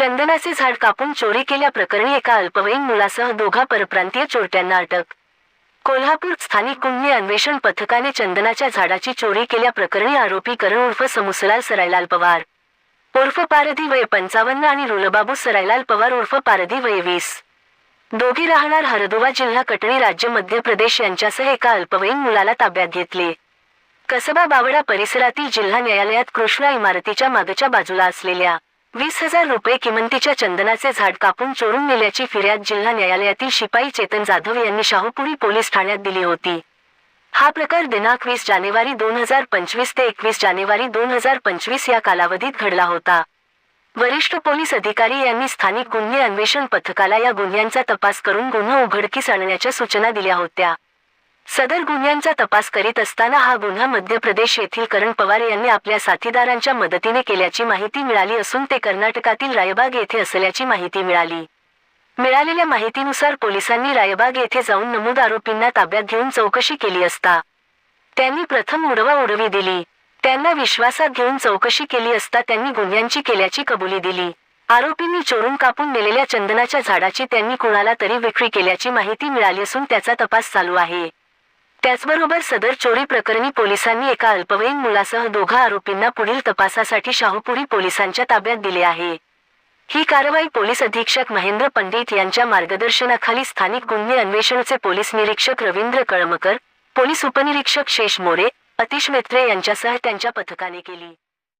चंदनाचे झाड कापून चोरी केल्याप्रकरणी एका अल्पवयीन मुलासह दोघा परप्रांतीय चोरट्यांना अटक. कोल्हापूर स्थानिक गुन्हे अन्वेषण पथकाने चंदनाच्या झाडाची चोरी केल्याप्रकरणी आरोपी करण उर्फ समुसलाल सरायलाल पवार. उर्फ पारधी वय पंचावन्न आणि रुलबाबू सरायलाल पवार उर्फ पारधी वय वीस. दोघी राहणार हरदुवा जिल्हा कटणी राज्य मध्य प्रदेश यांच्यासह एका अल्पवयीन मुलाला ताब्यात घेतले. कसबा बावडा परिसरातील जिल्हा न्यायालयात कृष्णा इमारतीच्या मागच्या बाजूला असलेल्या वीस हजार रुपये किमंतीच्या चंदनाचे झाड कापून चोरून नेल्याची फिर्याद जिल्हा न्यायालयातील शिपाई चेतन जाधव यांनी शाहूपुरी पोलीस ठाण्यात दिली होती. हा प्रकार दिनांक वीस जानेवारी दोन हजार पंचवीस ते एकवीस जानेवारी दोन हजार पंचवीस या कालावधीत घडला होता. वरिष्ठ पोलीस अधिकारी यांनी स्थानिक गुन्हे अन्वेषण पथकाला या गुन्ह्यांचा तपास करून गुन्हा उघडकीस आणण्याच्या सूचना दिल्या होत्या. सदर गुन्ह्यांचा तपास करीत असताना हा गुन्हा मध्य प्रदेश येथील करण पवार यांनी आपल्या साथीदारांच्या मदतीने केल्याची माहिती मिळाली असून ते कर्नाटकातील रायबाग येथे असल्याची माहिती मिळाली. मिळालेल्या माहितीनुसार पोलिसांनी रायबाग येथे जाऊन नमूद आरोपींना ताब्यात घेऊन चौकशी केली असता. त्यांनी प्रथम उडवा उडवी दिली. त्यांना विश्वासात घेऊन चौकशी केली असता त्यांनी गुन्ह्यांची केल्याची कबुली दिली. आरोपींनी चोरून कापून नेलेल्या चंदनाच्या झाडाची त्यांनी कुणाला तरी विक्री केल्याची माहिती मिळाली असून त्याचा तपास चालू आहे. त्याचबरोबर सदर चोरी प्रकरणी पोलिसांनी एका अल्पवयीन मुलासह दोघा आरोपींना पुढील तपासासाठी शाहूपुरी पोलिसांच्या ताब्यात दिले आहे. ही कारवाई पोलीस अधीक्षक महेंद्र पंडित यांच्या मार्गदर्शनाखाली स्थानिक गुन्हे अन्वेषणचे पोलीस निरीक्षक रवींद्र कळमकर पोलीस उपनिरीक्षक शेष मोरे अतिश मेत्रे यांच्यासह त्यांच्या पथकाने केली.